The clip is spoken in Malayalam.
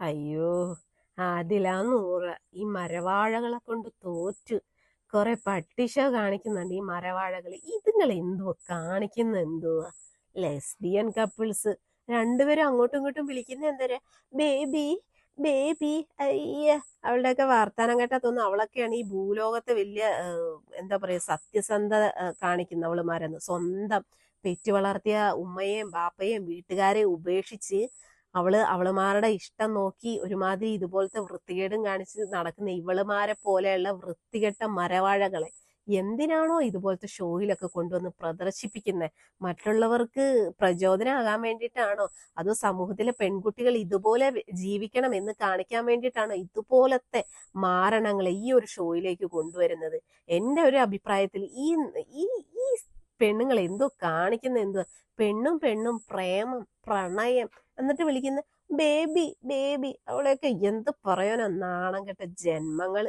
അയ്യോ അതിലാ നൂറ്. ഈ മരവാഴകളെ കൊണ്ട് തോറ്റു കുറെ പട്ടിഷ കാണിക്കുന്നുണ്ട്. ഈ മരവാഴകൾ ഇതുങ്ങൾ എന്തോ കാണിക്കുന്ന എന്തുവാ? Lesbian couples. രണ്ടുപേരും അങ്ങോട്ടും ഇങ്ങോട്ടും വിളിക്കുന്ന എന്തരാ? ബേബി ബേബി അയ്യ. അവളുടെയൊക്കെ വാർത്താനം കേട്ടാ തോന്നുന്നു അവളൊക്കെയാണ് ഈ ഭൂലോകത്തെ വലിയ എന്താ പറയാ സത്യസന്ധത കാണിക്കുന്ന കാണിക്കുന്ന അവളുമാരെന്ന്. സ്വന്തം പെറ്റു വളർത്തിയ ഉമ്മയെയും ബാപ്പയെയും വീട്ടുകാരെയും ഉപേക്ഷിച്ച് അവൾ അവളുമാരുടെ ഇഷ്ടം നോക്കി ഒരുമാതിരി ഇതുപോലത്തെ വൃത്തികേടും കാണിച്ച് നടക്കുന്ന ഇവളുമാരെ പോലെയുള്ള വൃത്തികെട്ട മരവാഴകളെ എന്തിനാണോ ഇതുപോലത്തെ ഷോയിലൊക്കെ കൊണ്ടുവന്ന് പ്രദർശിപ്പിക്കുന്നത് മറ്റുള്ളവർക്ക് പ്രചോദനമാകാൻ വേണ്ടിയിട്ടാണോ? അതോ സമൂഹത്തിലെ പെൺകുട്ടികൾ ഇതുപോലെ ജീവിക്കണം എന്ന് കാണിക്കാൻ വേണ്ടിയിട്ടാണോ ഇതുപോലത്തെ മാരണങ്ങളെ ഈ ഒരു ഷോയിലേക്ക് കൊണ്ടുവരുന്നത്? എന്റെ ഒരു അഭിപ്രായത്തിൽ ഈ ഈ ഈ പെണ്ണുങ്ങൾ എന്തോ കാണിക്കുന്ന എന്തോ പെണ്ണും പെണ്ണും പ്രേമം പ്രണയം എന്നിട്ട് വിളിക്കുന്ന ബേബി ബേബി അവളെയൊക്കെ എന്ത് പറയാനാ നാണം കെട്ട ജന്മങ്ങൾ.